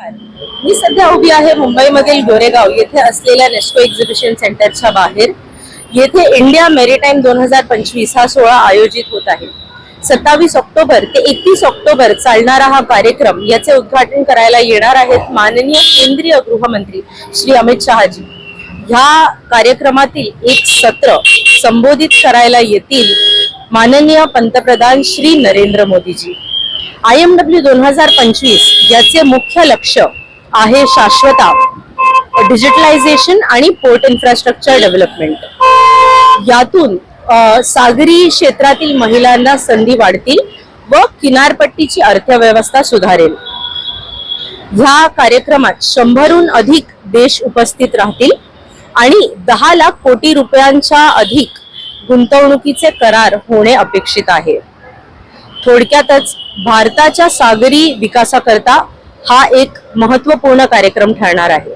मी सध्या उभी आहे मुंबईमधील गोरेगाव येथे असलेल्या नेस्को एक्झिबिशन सेंटरच्या बाहेर. येथे इंडिया मेरीटाईम दोन हजार पंचवीस हा सोहळा आयोजित होत आहे. सत्तावीस ऑक्टोबर ते एकतीस ऑक्टोबर चालणारा हा कार्यक्रम याचे उद्घाटन करायला येणार आहेत माननीय केंद्रीय गृहमंत्री श्री अमित शहाजी. ह्या कार्यक्रमातील एक सत्र संबोधित करायला येतील माननीय पंतप्रधान Shri Narendra Modiji. I M W दोन हजार पंचवीस याचे मुख्य लक्ष आहे शाश्वता डिजिटलायझेशन आणि पोर्ट इन्फ्रास्ट्रक्चर डेव्हलपमेंट. यातून सागरी क्षेत्रातील महिलांना संधी वाढतील व किनारपट्टीची अर्थव्यवस्था सुधारेल. ह्या कार्यक्रमात शंभरहून अधिक देश उपस्थित राहतील आणि दहा लाख कोटी रुपयांच्या अधिक गुंतवणुकीचे करार होणे अपेक्षित आहे. थोडक्यातच भारताच्या सागरी विकासाकरता हा एक महत्त्वपूर्ण कार्यक्रम ठरणार आहे.